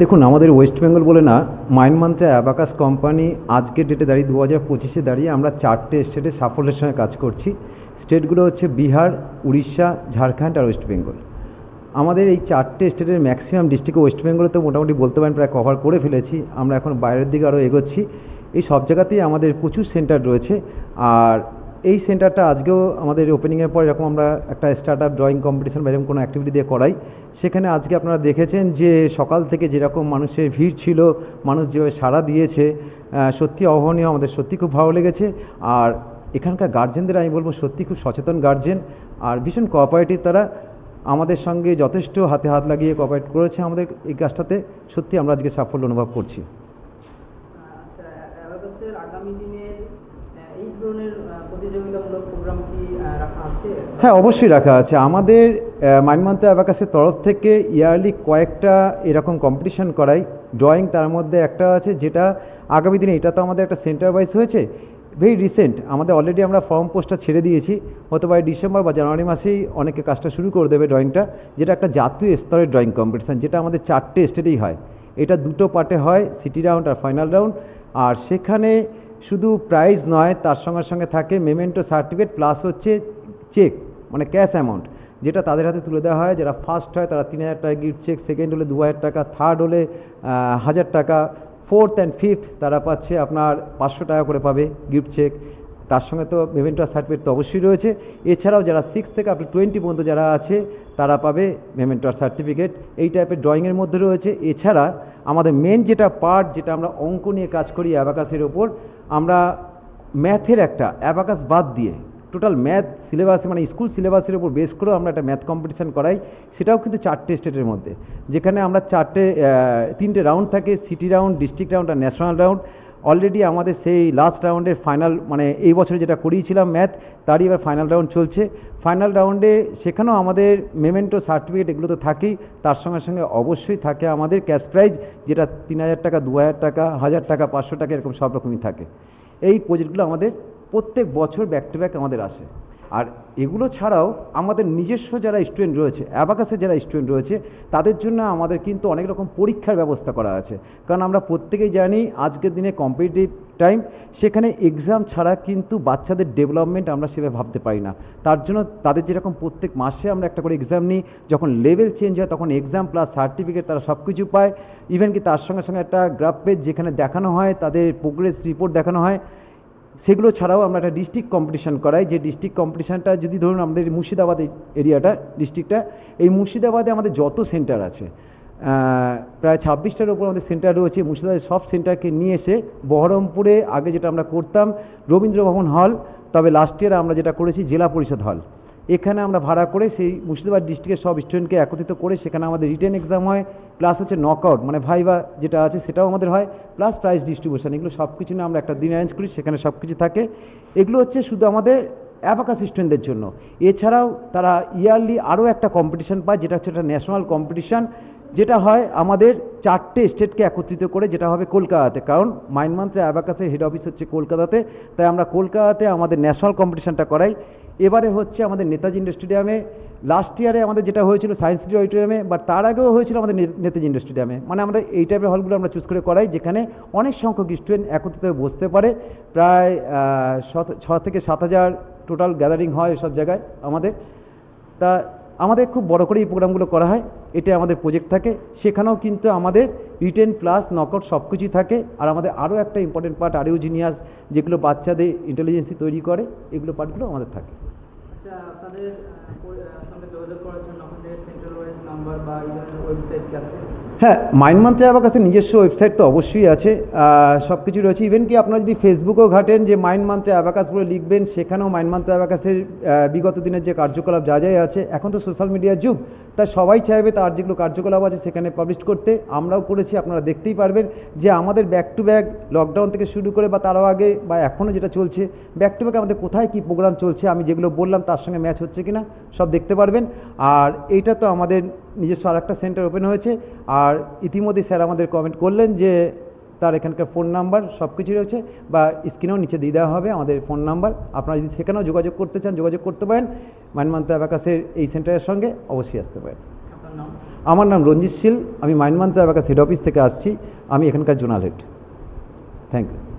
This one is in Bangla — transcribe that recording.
দেখুন, আমাদের ওয়েস্ট বেঙ্গল বলে না মাইন মান্থে অ্যাবাকাস কোম্পানি আজকের ডেটে দাঁড়িয়ে দু হাজার পঁচিশে দাঁড়িয়ে আমরা চারটে স্টেটে সাফল্যের সঙ্গে কাজ করছি। স্টেটগুলো হচ্ছে বিহার উড়িষ্যা ঝাড়খণ্ড আর ওয়েস্ট বেঙ্গল আমাদের এই চারটে স্টেটের ম্যাক্সিমাম ডিস্ট্রিক্ট ওয়েস্ট বেঙ্গলে তো মোটামুটি বলতে পারেন, প্রায় কভার করে ফেলেছি। আমরা এখন বাইরের দিকে আরও এগোচ্ছি। এই সব জায়গাতেই আমাদের প্রচুর সেন্টার রয়েছে। আর এই সেন্টারটা আজকেও আমাদের ওপেনিংয়ের পর এরকম আমরা একটা স্টার্ট আপ ড্রয়িং কম্পিটিশন বা এরকম কোনো অ্যাক্টিভিটি দিয়ে করাই। সেখানে আজকে আপনারা দেখেছেন যে সকাল থেকে যেরকম মানুষের ভিড় ছিল, মানুষ যেভাবে সাড়া দিয়েছে সত্যি অভাবনীয়, আমাদের সত্যি খুব ভালো লেগেছে। আর এখানকার গার্জেনদের আমি বলব সত্যি খুব সচেতন গার্জেন আর ভীষণ কোঅপারেটিভ তারা। আমাদের সঙ্গে যথেষ্ট হাতে হাত লাগিয়ে কোঅপারেট করেছে আমাদের এই কাজটাতে। সত্যি আমরা আজকে সাফল্য অনুভব করছি। আচ্ছা হ্যাঁ অবশ্যই রাখা আছে। আমাদের মাইনমান্তে অ্যাবাকাসের তরফ থেকে ইয়ারলি কয়েকটা এরকম কম্পিটিশন করাই। ড্রয়িং তার মধ্যে একটা আছে যেটা আগামী দিনে, এটা তো আমাদের একটা সেন্টার ওয়াইজ হয়েছে। ভেরি রিসেন্ট আমাদের অলরেডি আমরা ফর্ম পোস্টটা ছেড়ে দিয়েছি। হতে পারে ডিসেম্বর বা জানুয়ারি মাসেই অনেকে কাজটা শুরু করে দেবে ড্রয়িংটা যেটা একটা জাতীয় স্তরের ড্রয়িং কম্পিটিশান যেটা আমাদের চারটে স্টেটেই হয়। এটা দুটো পার্টে হয় সিটি রাউন্ড আর ফাইনাল রাউন্ড আর সেখানে শুধু প্রাইজ নয়, তার সঙ্গে সঙ্গে থাকে মেমেন্টো সার্টিফিকেট প্লাস হচ্ছে চেক মানে ক্যাশ অ্যামাউন্ট যেটা তাদের হাতে তুলে দেওয়া হয়। যারা ফার্স্ট হয়, তারা তিন হাজার টাকা গিফট চেক সেকেন্ড হলে দু হাজার টাকা থার্ড হলে হাজার টাকা ফোর্থ অ্যান্ড ফিফথ তারা পাচ্ছে, আপনার পাঁচশো টাকা করে পাবে গিফট চেক তার সঙ্গে তো মেমেন্টো সার্টিফিকেট তো অবশ্যই রয়েছে। এছাড়াও যারা সিক্স থেকে আপনি টোয়েন্টি পর্যন্ত যারা আছে, তারা পাবে মেমেন্টো সার্টিফিকেট। এই টাইপের ড্রয়িংয়ের মধ্যে রয়েছে। এছাড়া আমাদের মেন যেটা পার্ট যেটা আমরা অঙ্ক নিয়ে কাজ করি অ্যাবাকাসের ওপর, আমরা ম্যাথের একটা অ্যাবাকাস বাদ দিয়ে টোটাল ম্যাথ সিলেবাসে মানে স্কুল সিলেবাসের উপর বেস করেও আমরা একটা ম্যাথ কম্পিটিশান করাই। সেটাও কিন্তু চারটে স্টেটের মধ্যে। যেখানে আমরা চারটে তিনটে রাউন্ড থাকে সিটি রাউন্ড ডিস্ট্রিক্ট রাউন্ড আর ন্যাশনাল রাউন্ড অলরেডি আমাদের সেই লাস্ট রাউন্ডের ফাইনাল মানে এই বছরে যেটা করিয়েছিলাম ম্যাথ তারই এবার ফাইনাল রাউন্ড চলছে। ফাইনাল রাউন্ডে সেখানেও আমাদের মেমেন্টো সার্টিফিকেট এগুলো তো থাকেই। তার সঙ্গে সঙ্গে অবশ্যই থাকে আমাদের ক্যাশ প্রাইজ যেটা তিন হাজার টাকা, দু হাজার টাকা হাজার টাকা, পাঁচশো টাকা, এরকম সব রকমই থাকে। এই প্রজেক্টগুলো আমাদের প্রত্যেক বছর ব্যাক টু ব্যাক আমাদের আসে। আর এগুলো ছাড়াও আমাদের নিজস্ব যারা স্টুডেন্ট রয়েছে অ্যাবাকাসের যারা স্টুডেন্ট রয়েছে, তাদের জন্য আমাদের কিন্তু অনেক রকম পরীক্ষার ব্যবস্থা করা আছে। কারণ আমরা প্রত্যেকেই জানি আজকের দিনে কম্পিটিটিভ টাইম সেখানে এক্সাম ছাড়া কিন্তু বাচ্চাদের ডেভেলপমেন্ট আমরা সেভাবে ভাবতে পারি না। তার জন্য তাদের যেরকম প্রত্যেক মাসে আমরা একটা করে এক্সাম নিই, যখন লেভেল চেঞ্জ হয় তখন এক্সাম প্লাস সার্টিফিকেট তারা সব কিছু পায়। ইভেন কি তার সঙ্গে সঙ্গে একটা গ্রাফ পেজ যেখানে দেখানো হয়, তাদের প্রোগ্রেস রিপোর্ট দেখানো হয়। সেগুলো ছাড়াও আমরা একটা ডিস্ট্রিক্ট কম্পিটিশান করাই। যে ডিস্ট্রিক্ট কম্পিটিশানটা যদি ধরুন আমাদের মুর্শিদাবাদ এরিয়াটা ডিস্ট্রিক্টটা এই মুর্শিদাবাদে আমাদের যত সেন্টার আছে প্রায় ছাব্বিশটার ওপর আমাদের সেন্টার রয়েছে। মুর্শিদাবাদের সব সেন্টারকে নিয়ে এসে বহরমপুরে আগে যেটা আমরা করতাম রবীন্দ্রভবন হল তবে লাস্ট ইয়ার আমরা যেটা করেছি জেলা পরিষদ হল এখানে আমরা ভাড়া করে সেই মুর্শিদাবাদ ডিস্ট্রিক্টের সব স্টুডেন্টকে একত্রিত করে সেখানে আমাদের রিটেন এক্সাম হয় প্লাস হচ্ছে নকআউট মানে ভাইবা যেটা আছে সেটাও আমাদের হয় প্লাস প্রাইজ ডিস্ট্রিবিউশন এগুলো সব কিছু নিয়ে আমরা একটা দিন অ্যারেঞ্জ করি, সেখানে সব কিছু থাকে। এগুলো হচ্ছে শুধু আমাদের অ্যাবাকাস স্টুডেন্টদের জন্য। এছাড়াও তারা ইয়ারলি আরও একটা কম্পিটিশান পায়, যেটা হচ্ছে একটা ন্যাশনাল কম্পিটিশান যেটা হয় আমাদের চারটে স্টেটকে একত্রিত করে যেটা হবে কলকাতাতে। কারণ মাইন মান্ত্রে অ্যাবাকাসের হেড অফিস হচ্ছে কলকাতাতে, তাই আমরা কলকাতাতে আমাদের ন্যাশনাল কম্পিটিশানটা করাই। এবারে হচ্ছে আমাদের নেতাজি স্টেডিয়ামে লাস্ট ইয়ারে আমাদের যেটা হয়েছিল সায়েন্স সিটি অডিটোরিয়ামে বা তার আগেও হয়েছিল আমাদের নেতাজি স্টেডিয়ামে মানে আমাদের এই টাইপের হলগুলো আমরা চুজ করে করাই, যেখানে অনেক সংখ্যক স্টুডেন্ট একত্রিত হয়ে বসতে পারে। প্রায় ছ থেকে সাত হাজার টোটাল গ্যাদারিং হয় সব জায়গায় আমাদের। তা আমাদের খুব বড় করে এই প্রোগ্রামগুলো করা হয় এটা আমাদের প্রজেক্ট থাকে। সেখানেও কিন্তু আমাদের রিটেন প্লাস নকআউট সব কিছুই থাকে। আর আমাদের আরও একটা ইম্পর্টেন্ট পার্ট আরও জিনিয়াস যেগুলো বাচ্চাদের ইন্টেলিজেন্সি তৈরি করে, এগুলো পার্টগুলো আমাদের থাকে। আচ্ছা আপনাদের হ্যাঁ মাইন্ড মান্ত্রে আমার কাছে নিজস্ব ওয়েবসাইট তো অবশ্যই আছে। সব কিছু রয়েছে। ইভেন কি আপনারা যদি ফেসবুকেও ঘাটেন যে মাইন্ড মান্ত্রে অ্যাবাকাস বলে লিখবেন, সেখানেও মাইন্ড মান্ত্রে অ্যাবাকাসের বিগত দিনের যে কার্যকলাপ যা যাই আছে, এখন তো সোশ্যাল মিডিয়ার যুগ তাই সবাই চাইবে তার যেগুলো কার্যকলাপ আছে সেখানে পাবলিশ করতে। আমরাও করেছি, আপনারা দেখতেই পারবেন যে আমাদের ব্যাক টু ব্যাক লকডাউন থেকে শুরু করে বা তারও আগে বা এখনও যেটা চলছে ব্যাক টু ব্যাক আমাদের কোথায় কী প্রোগ্রাম চলছে, আমি যেগুলো বললাম তার সঙ্গে ম্যাচ হচ্ছে কিনা, সব দেখতে পারবেন। আর এইটা তো আমাদের নিজস্ব আর একটা সেন্টার ওপেন হয়েছে। আর ইতিমধ্যে স্যার আমাদের কমেন্ট করলেন যে তার এখানকার ফোন নাম্বার সব কিছুই রয়েছে বা স্ক্রিনেও নিচে দিয়ে দেওয়া হবে আমাদের ফোন নাম্বার আপনারা যদি সেখানেও যোগাযোগ করতে চান যোগাযোগ করতে পারেন। মাইনমান্তা অ্যাবাকাসের এই সেন্টারের সঙ্গে অবশ্যই আসতে পারেন। আমার নাম রঞ্জিত শীল। আমি মাইনমান্তা অ্যাবাকাস হেড অফিস থেকে আসছি। আমি এখানকার জোনাল হেড থ্যাংক ইউ